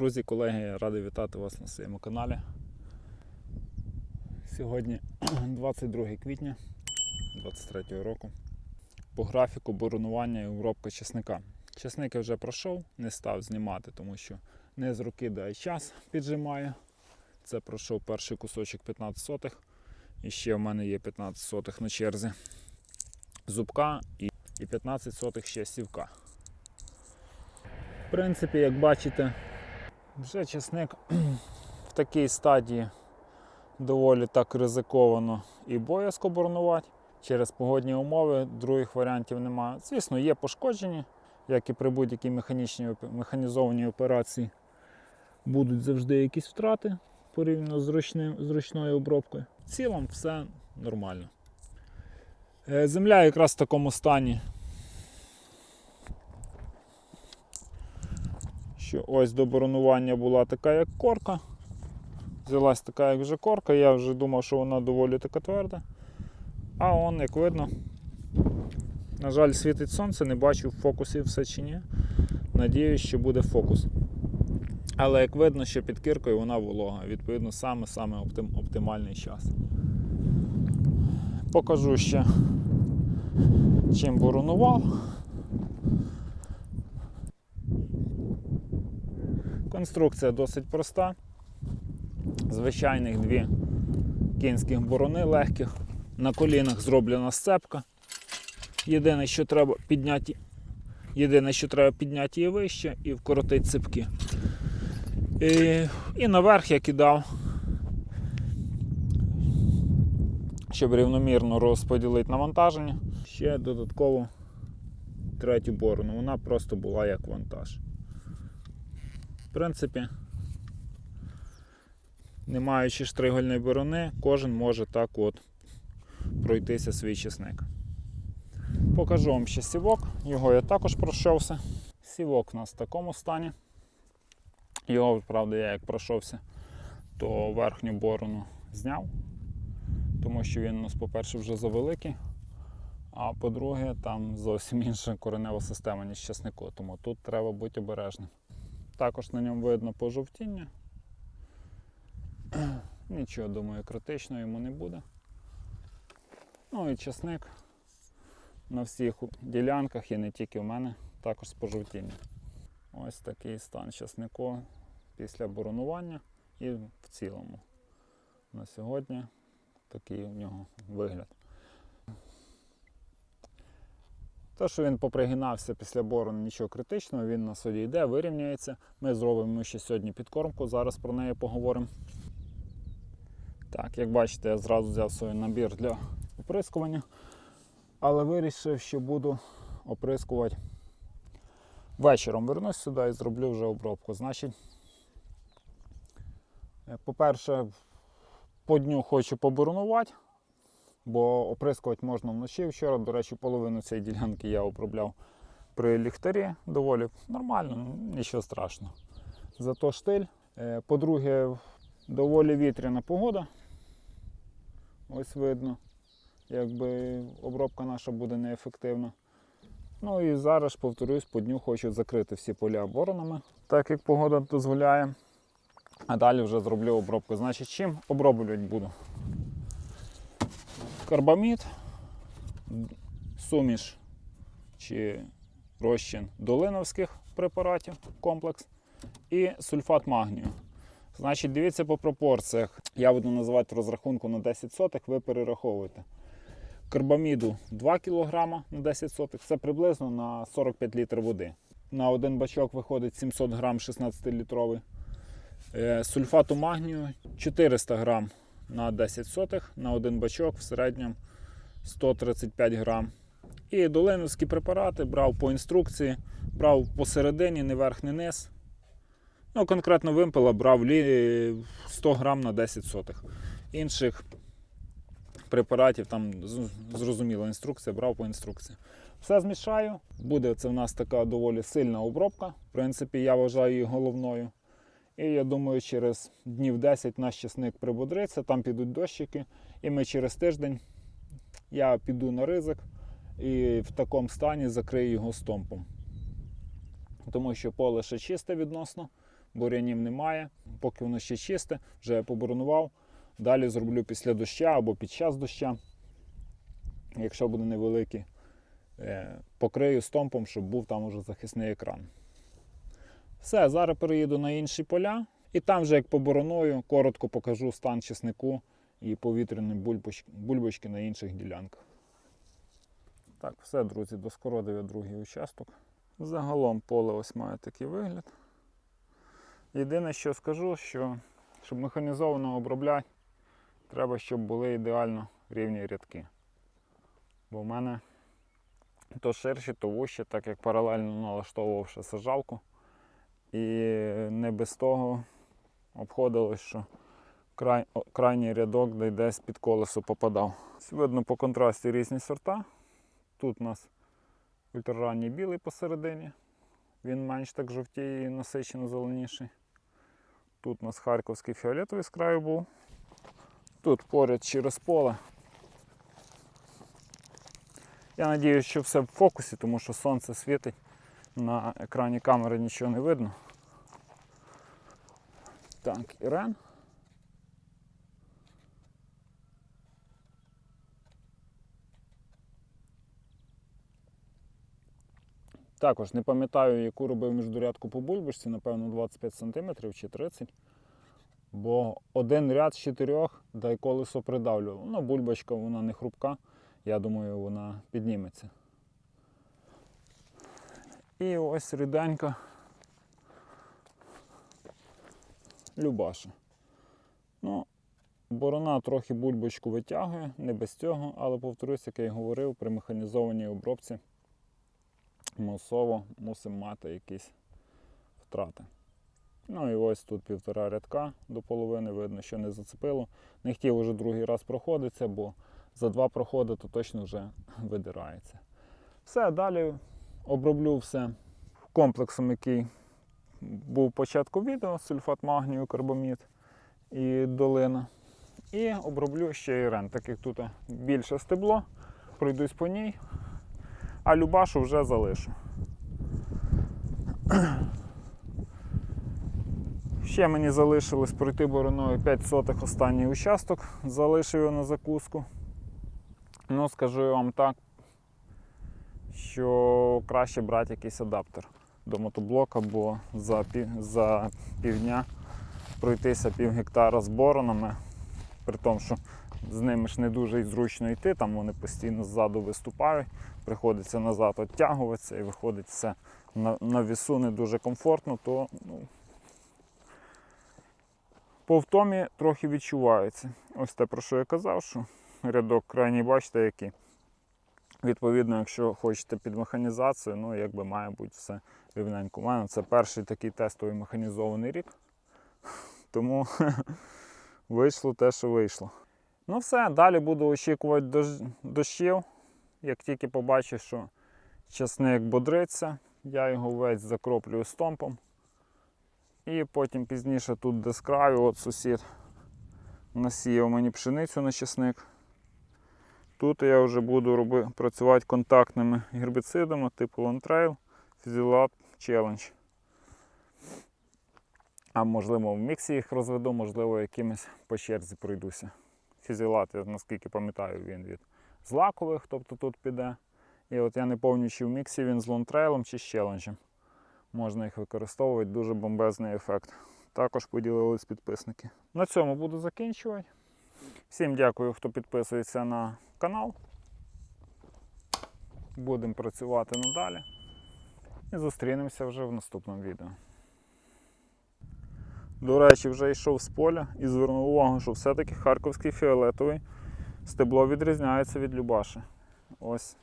Друзі, колеги, радий вітати вас на своєму каналі. Сьогодні 22 квітня 2023 року. По графіку боронування і обробка чесника. Чесник я вже пройшов, не став знімати, тому що не з руки дай час піджимає. Це пройшов перший кусочок 15 сотих. І ще в мене є 15 сотих на черзі зубка і 15 сотих ще сівка. В принципі, як бачите, вже чесник в такій стадії доволі так ризиковано і боязко боронувати. Через погодні умови других варіантів немає. Звісно, є пошкоджені, як і при будь-якій механічній механізованій операції. Будуть завжди якісь втрати порівняно з, ручним, з ручною обробкою. В цілому все нормально. Е, Земля якраз в такому стані, що ось до боронування була така, як корка. Взялась така, як вже корка, я вже думав, що вона доволі така тверда. А он, як видно, на жаль, світить сонце, не бачу в фокусі все чи ні. Надіюсь, що буде фокус. Але як видно, що під киркою вона волога, відповідно, саме-саме оптим, оптимальний час. Покажу ще, чим боронував. Конструкція досить проста. Звичайних дві кінських борони легких. На колінах зроблена сцепка. Єдине, що треба підняти, єдине, що треба підняти її вище і вкоротити цепки. І, і наверх я кидав, щоб рівномірно розподілити навантаження. Ще додатково третю борону. Вона просто була як вантаж. В принципі, не маючи штригольної борони, кожен може так от пройтися свій чесник. Покажу вам ще сівок, його я також пройшовся. Сівок у нас в такому стані. Його, правда, я як пройшовся, то верхню борону зняв, тому що він у нас, по-перше, вже завеликий, а по-друге, там зовсім інша коренева система, ніж чеснику, тому тут треба бути обережним. Також на ньому видно пожовтіння. Нічого, думаю, критичного йому не буде. Ну і чесник на всіх ділянках і не тільки в мене, також з пожовтінням. Ось такий стан часнику після боронування і в цілому. На сьогодні такий у нього вигляд. Те, що він попригинався після борону, нічого критичного, він на суді йде, вирівняється. Ми зробимо ще сьогодні підкормку, зараз про неї поговоримо. Так, як бачите, я зразу взяв свій набір для оприскування, але вирішив, що буду оприскувати Вечором вернусь сюди і зроблю вже обробку. Значить, е, по-перше, по дню хочу поборонувати, бо оприскувати можна вночі. Вчора, до речі, половину цієї ділянки я обробляв при ліхтарі доволі нормально, нічого страшного. Зато штиль. Е, По-друге, доволі вітряна погода. Ось видно, якби обробка наша буде неефективна. Ну і зараз, повторюсь, по дню хочу закрити всі поля боронами, так як погода дозволяє. А далі вже зроблю обробку. Значить, чим оброблювати буду? Карбамід, суміш чи розчин долиновських препаратів, комплекс і сульфат магнію. Значить, дивіться по пропорціях. Я буду називати розрахунку на 10 сотих, ви перераховуєте карбаміду 2 кг на 10 сотих, це приблизно на 45 літрів води. На один бачок виходить 700 грам 16-літровий. Е, Сульфату магнію 400 грам на 10 сотих, на один бачок в середньому 135 грам. І долиновські препарати брав по інструкції, брав посередині, не верх, не низ. Ну, конкретно вимпела брав 100 грам на 10 сотих. Інших препаратів, там зрозуміла інструкція, брав по інструкції. Все змішаю. Буде це в нас така доволі сильна обробка. В принципі, я вважаю її головною. І я думаю, через днів 10 наш чесник прибодриться, там підуть дощики, і ми через тиждень я піду на ризик і в такому стані закрию його стомпом. Тому що поле ще чисте відносно, бурянів немає. Поки воно ще чисте, вже я поборонував. Далі зроблю після доща або під час доща, якщо буде невеликий, е, покрию стомпом, щоб був там уже захисний екран. Все, зараз переїду на інші поля, і там вже як побороною, коротко покажу стан чеснику і повітряні бульбочки на інших ділянках. Так, все, друзі, доскородив я другий участок. Загалом поле ось має такий вигляд. Єдине, що скажу, що щоб механізовано обробляти, треба, щоб були ідеально рівні рядки. Бо в мене то ширші, то вужче, так як паралельно налаштовував ще сажалку. І не без того обходилось, що край, крайній рядок де десь під колесо попадав. Видно по контрасті різні сорта. Тут у нас ультраранній білий посередині. Він менш так жовтіє і насичено зеленіший. Тут у нас харківський фіолетовий з краю був. Тут поряд через поле. Я сподіваюся, що все в фокусі, тому що сонце світить. На екрані камери нічого не видно. Так, Ірен. Також не пам'ятаю, яку робив міждурядку по бульбашці, напевно, 25 см чи 30 Бо один ряд з чотирьох, да й колесо придавлювало. Ну, бульбочка вона не хрупка, я думаю, вона підніметься. І ось ріденька Любаша. Ну, борона трохи бульбочку витягує, не без цього, але повторюсь, як я й говорив, при механізованій обробці мусово мусимо мати якісь втрати. Ну і ось тут півтора рядка до половини, видно, що не зацепило. Не хотів уже другий раз проходитися, бо за два проходи то точно вже видирається. Все, далі оброблю все комплексом, який був в початку відео, сульфат магнію, карбамід і долина. І оброблю ще і рен, так як тут більше стебло, пройдусь по ній, а Любашу вже залишу. Ще мені залишилось пройти бороною 5 сотих останній участок, залишив його на закуску. Ну, скажу я вам так, що краще брати якийсь адаптер до мотоблока, бо за, пів, за півдня пройтися пів гектара з боронами, при тому, що з ними ж не дуже зручно йти, там вони постійно ззаду виступають, приходиться назад оттягуватися і виходить все на, на вісу не дуже комфортно, то ну, по втомі трохи відчувається. Ось те, про що я казав, що рядок крайній, бачите, який. Відповідно, якщо хочете під механізацію, ну якби має бути все рівненько. У мене це перший такий тестовий механізований рік. Тому вийшло те, що вийшло. Ну все, далі буду очікувати дощ- дощів. Як тільки побачу, що часник бодриться, я його весь закроплюю стомпом. І потім пізніше тут де от сусід насіяв мені пшеницю на часник. Тут я вже буду роби, працювати контактними гербіцидами типу Lontrail, Physiolab Challenge. А можливо в міксі їх розведу, можливо, якимось по черзі пройдуся. Фізілат, я наскільки пам'ятаю, він від злакових, тобто тут піде. І от я не пам'ятаю, чи в міксі він з лонтрейлом чи з челенджем. Можна їх використовувати, дуже бомбезний ефект. Також поділились підписники. На цьому буду закінчувати. Всім дякую, хто підписується на канал. Будемо працювати надалі. І зустрінемося вже в наступному відео. До речі, вже йшов з поля і звернув увагу, що все-таки харківський фіолетовий стебло відрізняється від Любаші. Ось,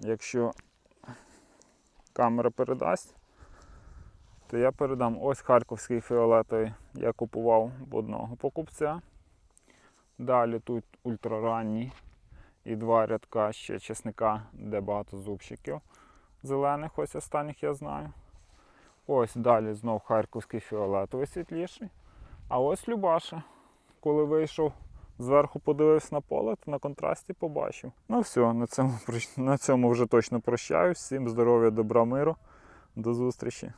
якщо камера передасть, то я передам ось харківський фіолетовий. Я купував в одного покупця. Далі тут ультраранній і два рядка ще чесника, де багато зубчиків зелених, ось останніх я знаю. Ось далі знов харківський фіолетовий світліший. А ось Любаша. Коли вийшов зверху, подивився на поле, то на контрасті побачив. Ну все, на цьому, на цьому вже точно прощаюсь. Всім здоров'я, добра, миру. До зустрічі.